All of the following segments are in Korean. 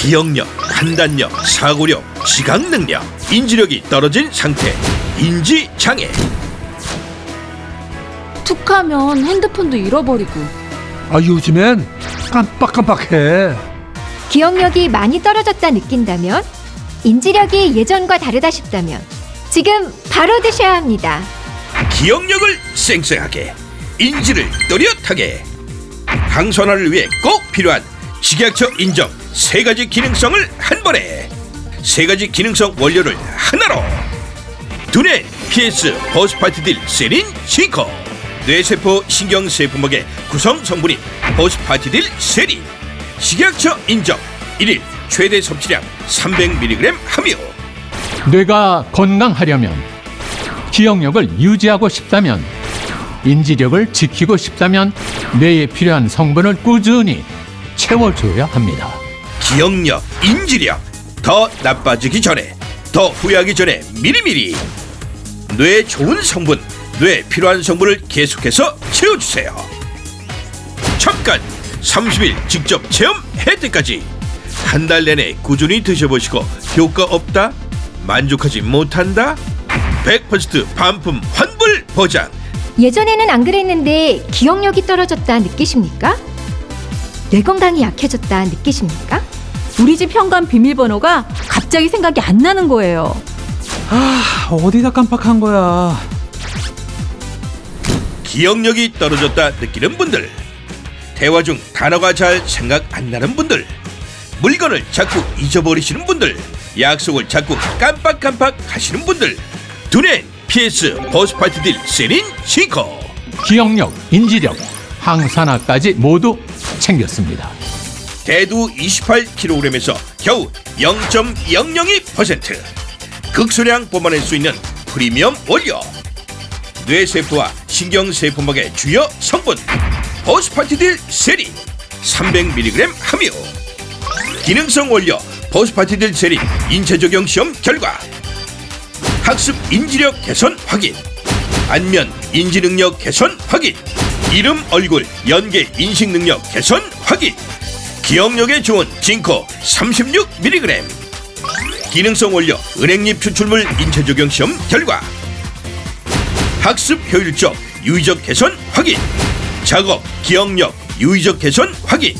기억력, 판단력, 사고력, 지각 능력, 인지력이 떨어진 상태, 인지 장애. 툭하면 핸드폰도 잃어버리고 아 요즘엔 깜빡깜빡해. 기억력이 많이 떨어졌다 느낀다면, 인지력이 예전과 다르다 싶다면, 지금 바로 드셔야 합니다. 기억력을 쌩쌩하게, 인지를 또렷하게. 항산화를 위해 꼭 필요한 식약처 인정 세 가지 기능성을 한 번에 세 가지 기능성 원료를 하나로. 두뇌 PS 포스파티딜 세린 싱커. 뇌세포 신경세포막의 구성 성분인 포스파티딜 세린. 식약처 인정. 일일 최대 섭취량 300mg 함유. 뇌가 건강하려면 기억력을 유지하고 싶다면 인지력을 지키고 싶다면 뇌에 필요한 성분을 꾸준히 채워줘야 합니다. 기억력, 인지력 더 나빠지기 전에 더 후회하기 전에 미리미리 뇌에 좋은 성분, 뇌에 필요한 성분을 계속해서 채워주세요. 잠깐 30일 직접 체험 혜택까지 한 달 내내 꾸준히 드셔보시고 효과 없다? 만족하지 못한다? 100% 반품 환불 보장 예전에는 안 그랬는데 기억력이 떨어졌다 느끼십니까? 뇌 건강이 약해졌다 느끼십니까? 우리 집 현관 비밀번호가 갑자기 생각이 안 나는 거예요. 아 어디다 깜빡한 거야. 기억력이 떨어졌다 느끼는 분들 대화 중 단어가 잘 생각 안 나는 분들 물건을 자꾸 잊어버리시는 분들 약속을 자꾸 깜빡깜빡 하시는 분들 두뇌 PS 버스파티딜 세린 싱커 기억력, 인지력, 항산화까지 모두 챙겼습니다. 대두 28kg에서 겨우 0.002% 극소량 뽑아낼 수 있는 프리미엄 원료. 뇌세포와 신경세포막의 주요 성분. 버스파티딜 세린 300mg 함유. 기능성 원료 버스파티딜 세린 인체 적용 시험 결과. 학습 인지력 개선 확인. 안면 인지 능력 개선 확인. 이름 얼굴 연계 인식 능력 개선 확인 기억력에 좋은 징코 36mg 기능성 원료 은행잎 추출물 인체 적용 시험 결과. 학습 효율적 유의적 개선 확인. 작업 기억력 유의적 개선 확인.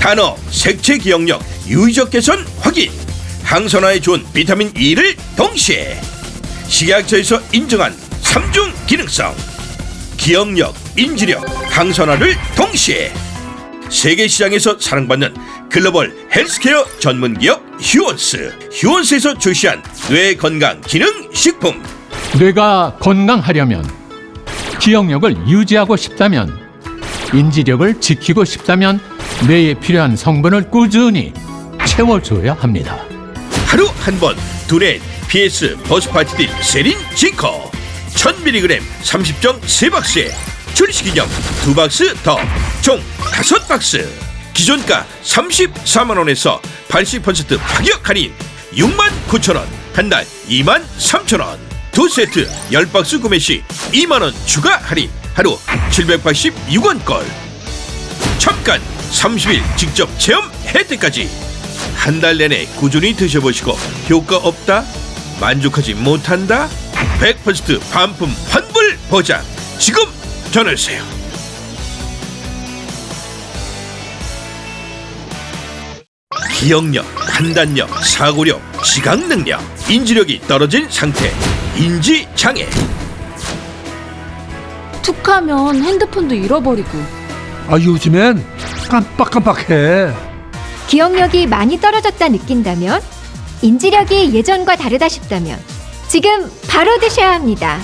단어 색채 기억력 유의적 개선 확인. 항산화에 좋은 비타민 E를 동시에. 식약처에서 인정한 삼중 기능성. 기억력 인지력 항산화를 동시에 세계 시장에서 사랑받는 글로벌 헬스케어 전문 기업 휴원스. 휴원스에서 출시한 뇌 건강 기능 식품. 뇌가 건강하려면 기억력을 유지하고 싶다면 인지력을 지키고 싶다면 뇌에 필요한 성분을 꾸준히 채워줘야 합니다. 하루 한 번 두뇌 PS 버스파티딜 세린 징커. 1000mg 30정 3박스에 출시 기념 2박스 더. 총 5박스. 기존가 34만 원에서 80% 파격 할인 69,000원 한 달 23,000원. 두 세트 10박스 구매 시 2만 원 추가 할인 하루 786원꼴 잠깐 30일 직접 체험 혜택까지. 한 달 내내 꾸준히 드셔보시고 효과 없다? 만족하지 못한다? 100% 반품 환불 보장. 지금 전화주세요 기억력, 판단력, 사고력, 지각 능력, 인지력이 떨어진 상태, 인지 장애 툭 하면 핸드폰도 잃어버리고 아 요즘엔 깜빡깜빡해. 기억력이 많이 떨어졌다 느낀다면, 인지력이 예전과 다르다 싶다면, 지금 바로 드셔야 합니다.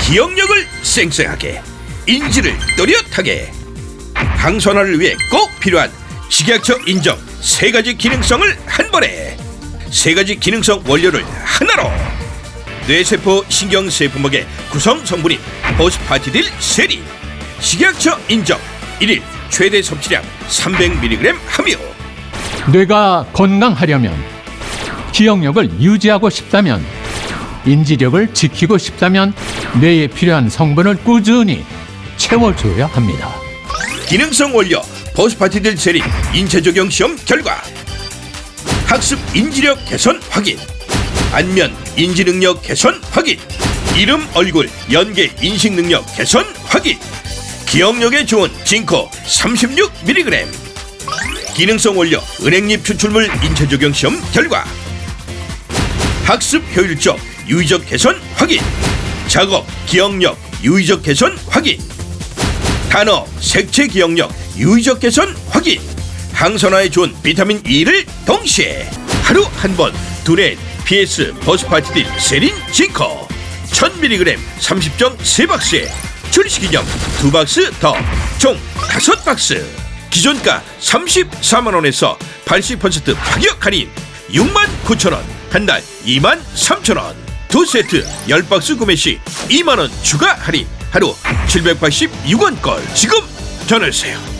기억력을 쌩쌩하게 인지를 또렷하게. 항산화를 위해 꼭 필요한 식약처 인정 세 가지 기능성을 한 번에. 세 가지 기능성 원료를 하나로. 뇌세포 신경세포막의 구성 성분인 포스파티딜 세린 식약처 인정 일일 최대 섭취량 300mg 함유. 뇌가 건강하려면 기억력을 유지하고 싶다면 인지력을 지키고 싶다면 뇌에 필요한 성분을 꾸준히 채워줘야 합니다. 기능성 원료 포스파티딜 세린 인체 적용 시험 결과. 학습 인지력 개선 확인. 안면 인지 능력 개선 확인. 이름 얼굴 연계 인식 능력 개선 확인. 기억력에 좋은 징코 36mg 기능성 원료 은행잎 추출물 인체 적용 시험 결과. 학습 효율적 유의적 개선 확인. 작업 기억력 유의적 개선 확인 단어 색채 기억력 유의적 개선 확인. 항산화에 좋은 비타민 E를 동시에. 하루 한 번 두렛 PS 버스파티딜 세린 징커. 1000mg 30정 3박스에 출시 기념 2박스 더 총 5박스. 기존가 34만원에서 80% 파격 할인. 69,000원 한 달 23,000원. 두 세트 10박스 구매 시 2만원 추가 할인 하루 786원걸 지금 전화주세요